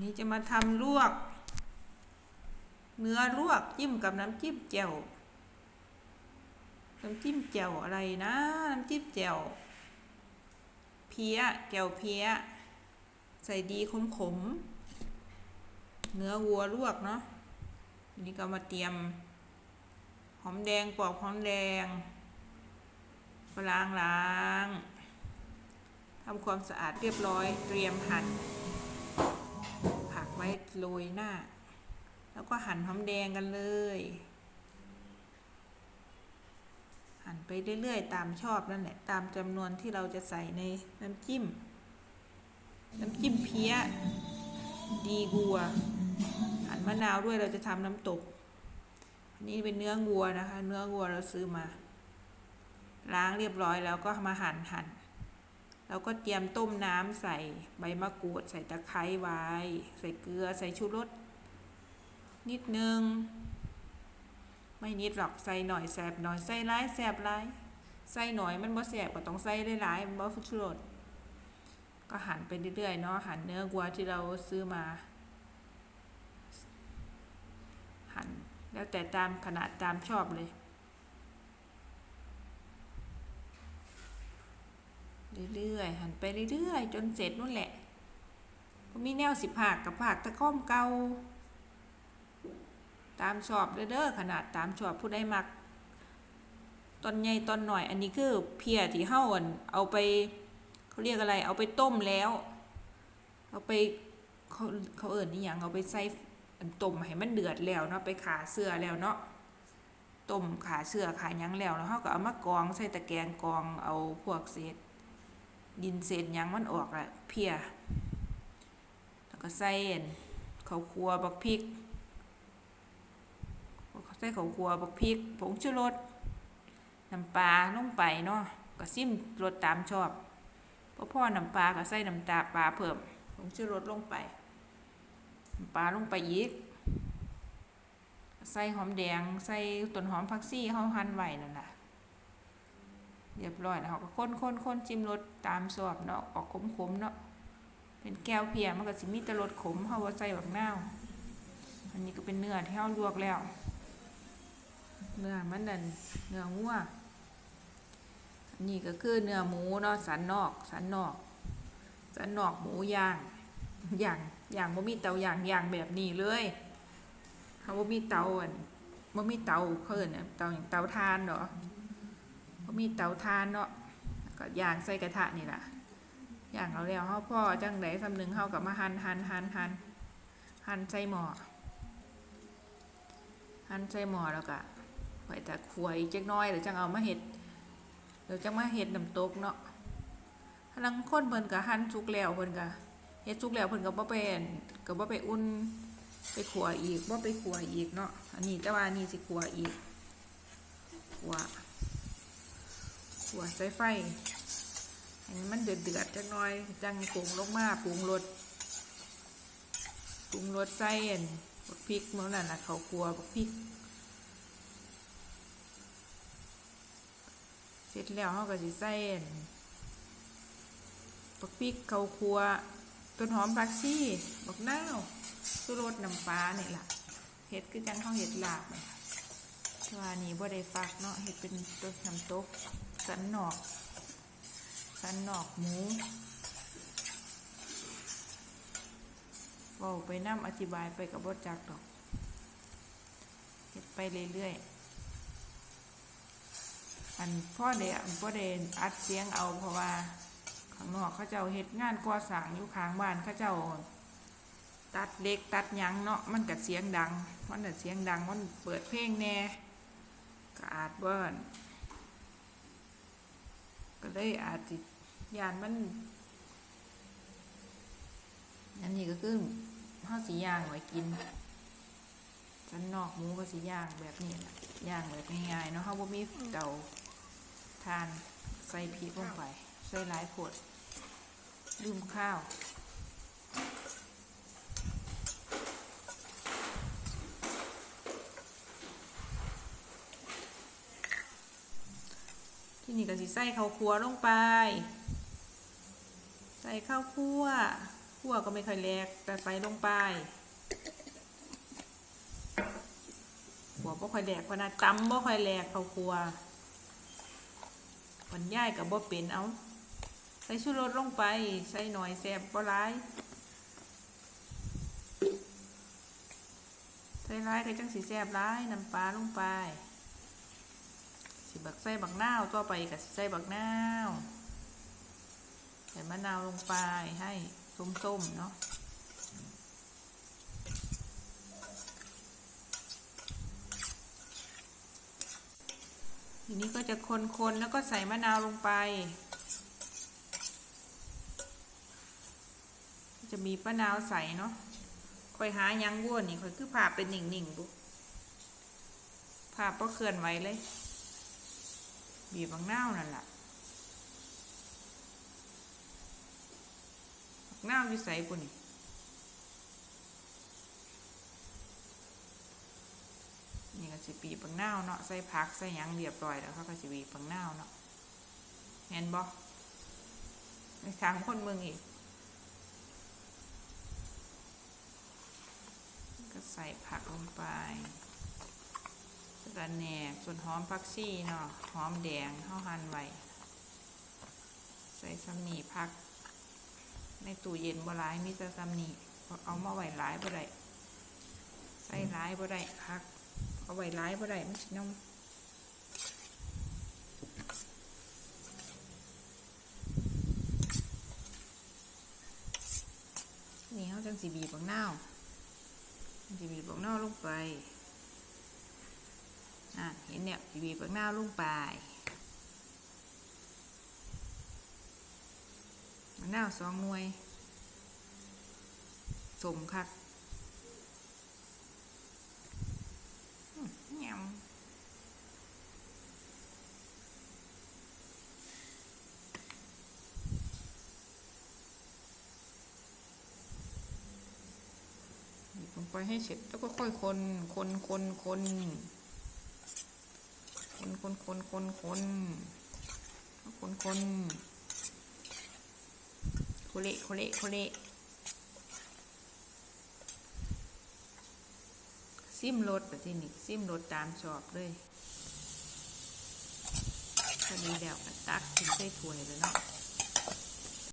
นี้จะมาทำลวก เนื้อลวกจิ้มกับน้ำจิ้มแจ่วน้ำจิ้มแจ่วอะไรนะ น้ำจิ้มแจ่วเพี้ยแจ่วเพี้ยใส่ดีขมขมเนื้อวัวลวกเนาะนนี้ก็มาเตรียม หอมแดงปอกหอมแดงล้างล้างทำความสะอาดเรียบร้อยเตรียมหั่นผัก ไว้โรยหน้า แล้วก็หั่นหอมแดงกันเลย หั่นไปเรื่อยๆ ตามชอบนั่นแหละ ตามจำนวนที่เราจะใส่ในน้ำจิ้ม น้ำจิ้มเพี้ย ดีกัว หั่นมะนาวด้วยเราจะทำน้ำตก อันนี้เป็นเนื้อวัวนะคะ เนื้อวัวเราซื้อมา ล้างเรียบร้อยแล้วก็มาหั่นหั่น แล้วก็เตรียมต้มน้ำใส่ใบมะกรูด ใส่ตะไคร้ไว้ ใส่เกลือใส่ชูรสนิดนึง ไม่นิดหรอกใส่หน่อยแสบหน่อยใส่ร้ายแสบร้ายใส่หน่อยมันบ่แสบก็ต้องใส่หลายๆมันบ่ชูรสก็หั่นไปเรื่อยๆเนาะหั่นเนื้อวัวที่เราซื้อมา หั่นแล้วแต่ตามขนาดตามชอบเลย เรื่อยๆหันไปเรื่อยๆ จนเสร็จนู่นแหละมีแนวสิบผักกับผักตะข้อมเกาตามชอบเด้อขนาดตามชอบผู้ใดมักตอนใหญ่ตอนหน่อย อันนี้คือเพียที่เฮาอั่นเอาไปเขาเรียกอะไร เอาไปต้มแล้ว เอาไปเขาเขาเอิ้นนี่หยังเอาไปใส่อันต้มให้มันเดือดแล้วเนาะไปขาเสื้อแล้วเนาะต้มขาเสื้อขายังแล้วแล้วเฮาก็เอามากรองใส่ตะแกรงกรองเอาพวกเศษ ดินเศษหยังมันออกอะเพียแล้วก็ใส่อั่นข้าวคั่วบักพริกใส่ข้าวคั่วบักพริก ผงชูรสน้ำปลาลงไปเนาะก็ซิมรสตามชอบพอพ่อน้ำปลาก็ใส่น้ำตาปลาเพิ่มผงชูรสลงไปน้ำปลาลงไปอีกใส่หอมแดง ใส่ต้นหอมผักชีเฮาหั่นไว้นั่นน่ะ เรียบร้อยแล้วเขาก็คนคนคนจิ้มรสตามชอบเนาะออกขมขมๆเนาะเป็นแก้วเพียมันก็สิมีแต่รสขมเฮาว่าใส่บักนาวอันนี้ก็เป็นเนื้อที่เฮาลวกแล้ว เนื้อมันนั่นเนื้องัวอันนี้ก็คือเนื้อหมูเนาะสันนอกสันนอกสันนอกหมูย่างย่างย่างบ่มีเตาย่างย่างแบบนี้เลยเขาบ่มีเตาอันบ่มีเตาเขาเอิ้นเตาอย่างเตาถ่านเนาะ มีเตาถ่านเนาะก็ย่างใส่กระทะนี่ล่ะย่างเอาแล้วเฮาพ่อจังไดสำนึงเฮากับมาหั่นหั่นหั่นหั่นหั่นใส่หม้อหั่นใส่หม้อแล้วก็ไว้แต่ขวยจักน้อยเดี๋ยวจังเอามาเฮ็ดเดี๋ยวจังมาเฮ็ดน้ำตกเนาะลังคนเพิ่นก็หั่นสุกแล้วเพิ่นก็เฮ็ดสุกแล้วเพิ่นก็บ่ไปอั่นก็บ่ไปอุ่นไปขัวอีกบ่ไปขัวอีกเนาะอันนี้แต่ว่านนี้สิขัวอีกขัว หัวใส่ไฟให้มันเดือดเดือดๆจักน่อย จังปรุงลงมาปรุงรสปรุงรสใส่อันพริกมันนั่นนะเขาวคั่วพริก เสร็จแล้วเขาก็สิใส่อันบักพริกเขาวคั่วต้นหอมผักชีบักนาวสุรสน้ำปลาเนี่ยล่ะเห็ดคือจังเขาเห็ดหลาบเนี่ยแต่ว่านี่บ่ได้ฟักเนาะเห็ดเป็นต้นน้ำตก สันนอก สันนอกหมูเว้าไปน้ำอธิบายไปกับบทจักดอกเฮ็ดไปเรื่อยๆ อันพ่อเดอันพ่อเดอัดเสียงเอาเพราะว่าข้างนอกเขาเจ้าเฮ็ดงานก่อสร้างอยู่ข้างบ้านเขาเจ้า ตัดเล็กตัดยังเนาะมันก็เสียงดัง มันก็เสียงดังมันเปิดเพลงแน่ก็อาจเบิ้น ก็เลยอาจจะยานมัน อันนี้ก็คือข้าวสีย่างไว้กินสันนอกหมูก็สีย่างแบบนี้แหละย่างแบบง่ายๆเนาะข้าวบะมีเตาทานใส่พริกลงไป ใส่หลายขวดลืมข้าว ที่นี่ก็สิใส่ข้าวคั่วลงไป ใส่ข้าวคั่วขั่วก็ไม่ค่อยแหลกแต่ใส่ลงไปหัวบ่ค่อยแหลกพะนะตำบ่ค่อยแหลกเขาวครัววันย่ายกับบ่เป็นเอาใส่ชูรสลงไป ใส่หน่อยแซ่บบ่ร้ายใส่ร้ายก็จังสีแซ่บร้ายน้ำปลาลงไป สิบักใส่บักนาวต่อไปกับสิใส่บักนาวใส่มะนาวลงไปให้ส้มๆเนาะทีนี้ก็จะคนๆแล้วก็ใส่มะนาวลงไป จะมีมะนาวใส่เนาะคอยหายังวัวนี่คอยคือผ่าเป็นหนิ่งๆบุผ่าเพราะเคลื่อนไหวเลย บีบบางนาวนั่นแหละบักนาวอยู่ใส่ปุ่นนี่ก็สิปีบบางนาเนาะใส่ผักใส่หยังเรียบร้อยแล้วเขาก็สิบีบบางนาเนาะเห็นบ่ในทางคนเมืองอีก ก็ใส่ผักลงไป ระแหน่ส่วนหอมผักชีเนาะหอมแดงข้าวหั่นไว้ใส่ซัมนีผัก ในตู้เย็นบ่หลายมีแต่ซัมนีเพราะเอามาไว้หลายบ่ได้ใส่หลายบ่ได้ผัก เอาไว้หลายบ่ได้มันสิน้ำนี่เขาจังสีบีบบางนาวจีบีบางนาลงไป อะเห็นเนี่ยจีบีบางนาลงไปบางนาวสองหน่วยสมคักอื้อยำลงไปให้เสร็จแล้วก็ค่อยคน คน คน คน คนคนคนคนคนคนคนโคเละโคเละโคเละซิมรถแบบที่นี่ซิมรถตามชอบเลยพอดีแล้วก็ตักถึงใส่ถ้วยเลยเนาะ